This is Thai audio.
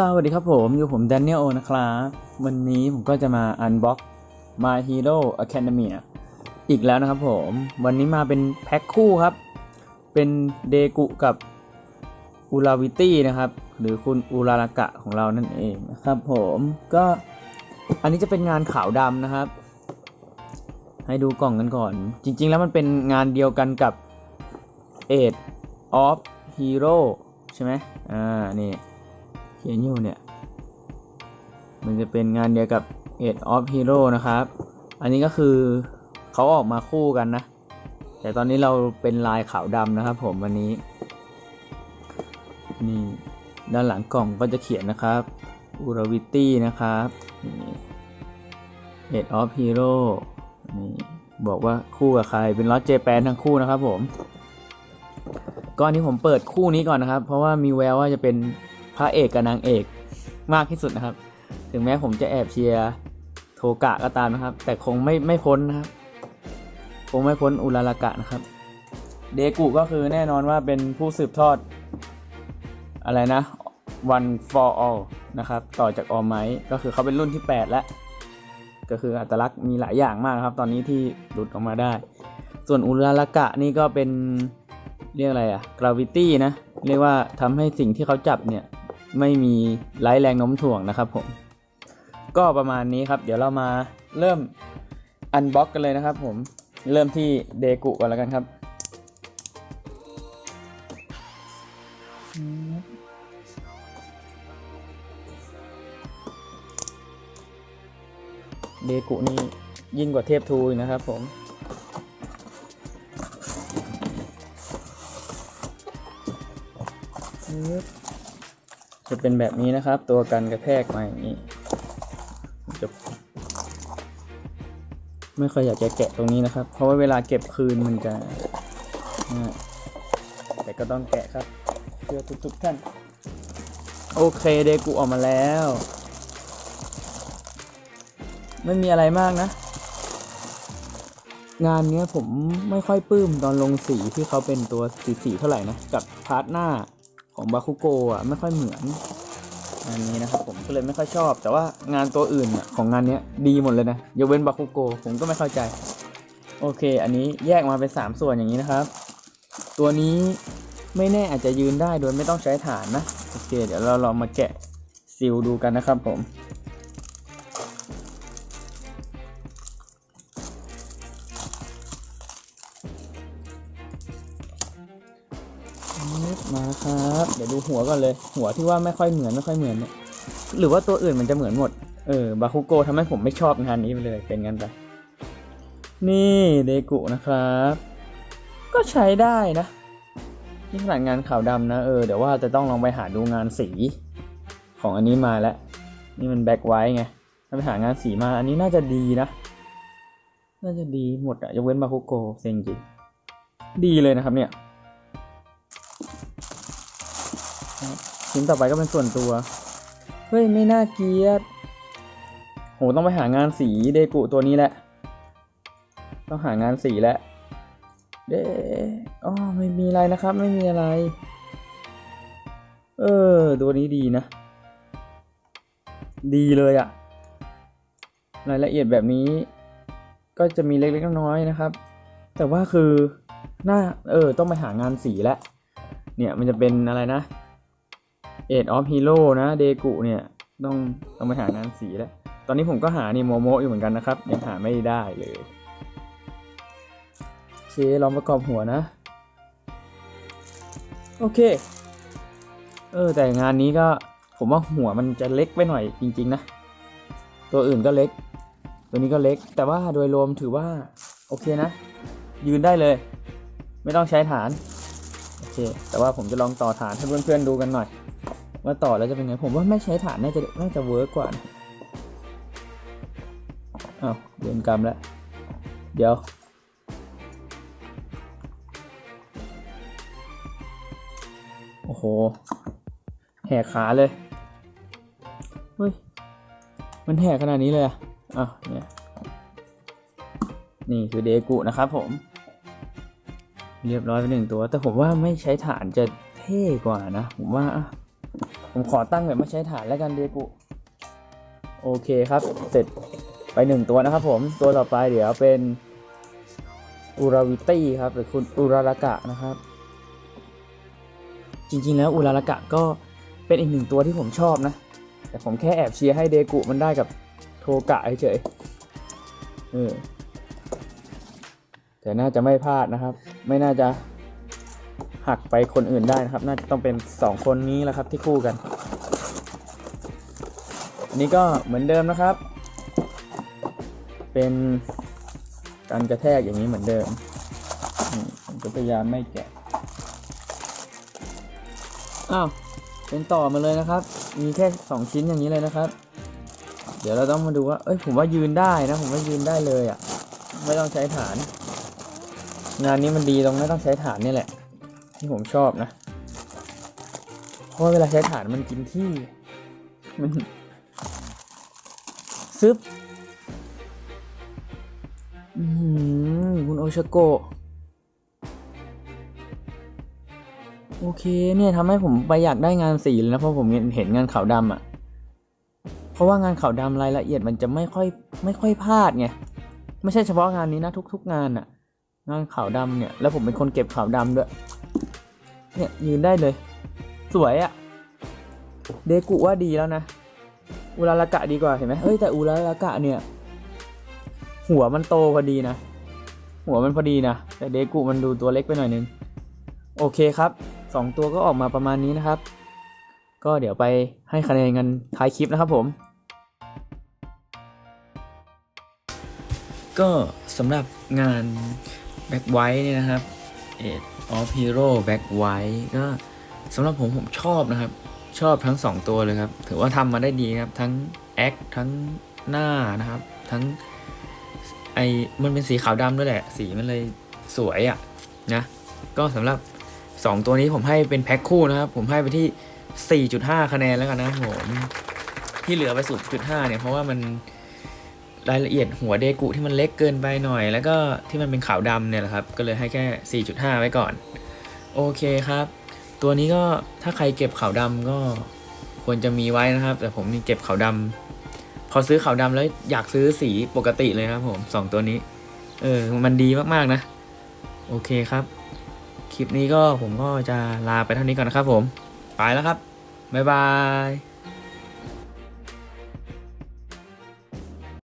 สวัสดีครับผมอยู่ผมแดเนียลนะครับวันนี้ผมก็จะมาอันบ็อก My Hero Academia อีกแล้วนะครับผม วันนี้มาเป็นแพ็คคู่ครับ เป็นเดกุกับอูราวิตี้นะครับ หรือคุณอูรารากะของเรานั่นเองนะครับผมก็อันนี้จะเป็นงานขาวดำนะครับ ให้ดูกล่องกันก่อน จริง ๆ แล้วมันเป็นงานเดียวกันกับ Age of Hero ใช่ไหมอ่านี่ เขียนยูเนี่ย มันจะเป็นงานเดียวกับ Age of Hero นะครับ อันนี้ก็คือเขาออกมาคู่กันนะ แต่ตอนนี้เราเป็นลายขาวดำนะครับผมวันนี้ นี่ด้านหลังกล่องก็จะเขียนนะครับ u r a v i t y นะครับนี่ Age of Hero นี่บอกว่าคู่กับใครเป็นล็อตเจแปนทั้งคู่นะครับผมก่อนที่ผมเปิดคู่นี้ก่อนนะครับ เพราะว่ามีแววว่าจะเป็น พระเอกกับนางเอกมากที่สุดนะครับ ถึงแม้ผมจะแอบเชียร์โทกะก็ตามนะครับ แต่คงไม่ไม่พ้นนะครับ คงไม่พ้นอุลารากะนะครับ เดกุก็คือแน่นอนว่าเป็นผู้สืบทอด อะไรนะ one for all นะครับ ต่อจาก all might ก็คือเขาเป็นรุ่นที่ 8 แล้ว ก็คืออัตลักษณ์มีหลายอย่างมากครับ ตอนนี้ที่หลุดออกมาได้ ส่วนอุลารากะนี่ก็เป็นเรียกอะไรอะ gravity นะ เรียกว่าทำให้สิ่งที่เขาจับเนี่ย ไม่มีไร้แรงโน้มถ่วงนะครับผม ก็ประมาณนี้ครับ เดี๋ยวเรามาเริ่มอันบ็อกกันเลยนะครับผม เริ่มที่เดกุก่อนแล้วกันครับ เดกุนี่ยิ่งกว่าเทพทูนะครับผม จะเป็นแบบนี้นะครับ ตัวกันกระแทกมาอย่างนี้จะไม่ค่อยอยากจะแกะตรงนี้นะครับ เพราะว่าเวลาเก็บคืนมันจะ แต่ก็ต้องแกะครับ เพื่อทุกๆท่าน โอเคเดกุออกมาแล้ว ไม่มีอะไรมากนะ งานเนี้ยผมไม่ค่อยปลื้มตอนลงสีที่เขาเป็นตัวสีสีเท่าไหร่นะ กับพาร์ทหน้า ของบาคุโกะอะไม่ค่อยเหมือนงานนี้นะครับผมก็เลยไม่ค่อยชอบ แต่ว่างานตัวอื่นอะของงานนี้ดีหมดเลยนะยกเว้นบาคุโกะผมก็ไม่เข้าใจ โอเค อันนี้แยกมาเป็นสามส่วนอย่างนี้นะครับ ตัวนี้ไม่แน่อาจจะยืนได้โดยไม่ต้องใช้ฐานนะโอเค เดี๋ยวเราลองมาแกะซิลดูกันนะครับผม มาครับ เดี๋ยวดูหัวก่อนเลย หัวที่ว่าไม่ค่อยเหมือนไม่ค่อยเหมือนเนี่ยหรือว่าตัวอื่นมันจะเหมือนหมด เออบาคุโกทำให้ผมไม่ชอบงานนี้ไปเลยเป็นงั้นไปนี่เดกุนะครับ ก็ใช้ได้นะนี่ขนาดงานขาวดำนะเออเดี๋ยวว่าจะต้องลองไปหาดูงานสีของอันนี้มาแล้ว นี่มันแบ็คไว้ไงถ้าไปหางานสีมาอันนี้น่าจะดีนะ น่าจะดีหมดอะยกเว้นบาคุโกเซ็งจริงดีเลยนะครับเนี่ย ชิ้นต่อไปก็เป็นส่วนตัว เฮ้ย ไม่น่าเกลียด โห ต้องไปหางานสีเดกุตัวนี้แหละ ต้องหางานสีแล้ว เดอ๋อไม่มีอะไรนะครับ ไม่มีอะไร เออ ตัวนี้ดีนะ ดีเลยอะรายละเอียดแบบนี้ ก็จะมีเล็กๆน้อยๆนะครับ แต่ว่าคือหน้าเออ ต้องไปหางานสีแล้วเนี่ยมันจะเป็นอะไรนะ เอ็ดออฟฮีโร่นะเดกุเนี่ยต้องต้องไปหางานสีแล้ว ตอนนี้ผมก็หานี่โมโมอยู่เหมือนกันนะครับ ยังหาไม่ได้เลยโอเคลองประกอบหัวนะ โอเค เออ แต่งานนี้ก็ผมว่าหัวมันจะเล็กไปหน่อยจริง ๆ นะ ตัวอื่นก็เล็ก ตัวนี้ก็เล็ก แต่ว่าโดยรวมถือว่า โอเคนะ ยืนได้เลย ไม่ต้องใช้ฐาน โอเค แต่ว่าผมจะลองต่อฐานให้เพื่อนๆดูกันหน่อย ว่าต่อแล้วจะเป็นไง ผมว่าไม่ใช้ฐานน่าจะน่าจะเวิร์กกว่านอ้าวเดินกรรมแล้ว เดี๋ยว โอ้โห แหกขาเลย เฮ้ย มันแหกขนาดนี้เลยอะอะเนี่ย นี่คือเดกุนะครับผม เรียบร้อยไปหนึ่งตัว แต่ผมว่าไม่ใช้ฐานจะเท่กว่านะ ผมว่า ผมขอตั้งแบบไม่ใช้ฐานแล้วกันเดกุโอเคครับ เสร็จไปหนึ่งตัวนะครับผม ตัวต่อไปเดี๋ยวเป็นอุราวิตี้ครับ หรือคุณอุรารากะนะครับ จริงๆแล้วอุรารากะก็เป็นอีกหนึ่งตัวที่ผมชอบนะ แต่ผมแค่แอบเชียร์ให้เดกุมันได้กับโทกะเฉยๆเออแต่น่าจะไม่พลาดนะครับ ไม่น่าจะ หักไปคนอื่นได้นะครับ น่าจะต้องเป็นสองคนนี้แหละครับที่คู่กันนนี้ก็เหมือนเดิมนะครับ เป็นการกระแทกอย่างนี้เหมือนเดิมผมจะพยายามไม่แกะอ้าวเป็นต่อมาเลยนะครับ มีแค่สองชิ้นอย่างนี้เลยนะครับ เดี๋ยวเราต้องมาดูว่า เอ้ยผมว่ายืนได้นะ ผมว่ายืนได้เลยอะ่ะ ไม่ต้องใช้ฐาน งานนี้มันดีตรงไม่ต้องใช้ฐานนี่แหละ ที่ผมชอบนะ เพราะเวลาใช้ฐานมันกินที่ มันซึบอืมคุณโอชโก โอเคเนี่ยทำให้ผมไปอยากได้งานสีเลยนะ เพราะผมเห็นงานขาวดำอะ เพราะว่างานขาวดำรายละเอียดมันจะไม่ค่อยไม่ค่อยพลาดไง ไม่ใช่เฉพาะงานนี้นะทุก ๆ งานอะ งานขาวดำเนี่ย แล้วผมเป็นคนเก็บขาวดำด้วย เนี่ยยืนได้เลย สวยอะ เดกุว่าดีแล้วนะ อุรารากะดีกว่าเห็นไหมเอ้ยแต่อุรารากะเนี่ย หัวมันโตพอดีนะ หัวมันพอดีนะ แต่เดกุมันดูตัวเล็กไปหน่อยนึง โอเคครับสองตัวก็ออกมาประมาณนี้นะครับ ก็เดี๋ยวไปให้คะแนนกันท้ายคลิปนะครับผม ก็สำหรับงาน Back White เนี่ยนะครับ Age of Hero Back White ก็สำหรับผมผมชอบนะครับ ชอบทั้ง 2 ตัวเลยครับ ถือว่าทำมาได้ดีครับ ทั้งแอคทั้งหน้านะครับ ทั้งไอมันเป็นสีขาวดำด้วยแหละ สีมันเลยสวยอะ่ะนะ ก็สำหรับ 2 ตัวนี้ผมให้เป็นแพ็คคู่นะครับ ผมให้ไปที่ 4.5 คะแนนแล้วกันนะผม ที่เหลือไป0.5เนี่ยเพราะว่ามัน รายละเอียดหัวเดกุที่มันเล็กเกินไปหน่อย แล้วก็ที่มันเป็นขาวดำเนี่ยแหละครับ ก็เลยให้แค่ 4.5 ไว้ก่อน โอเคครับ ตัวนี้ก็ถ้าใครเก็บขาวดำก็ควรจะมีไว้นะครับ แต่ผมนี่เก็บขาวดำพอซื้อขาวดำแล้วอยากซื้อสีปกติเลยครับผมสองตัวนี้ เออ มันดีมากๆนะ โอเคครับ คลิปนี้ก็ผมก็จะลาไปเท่านี้ก่อนนะครับผม ไปแล้วครับ บ๊ายบาย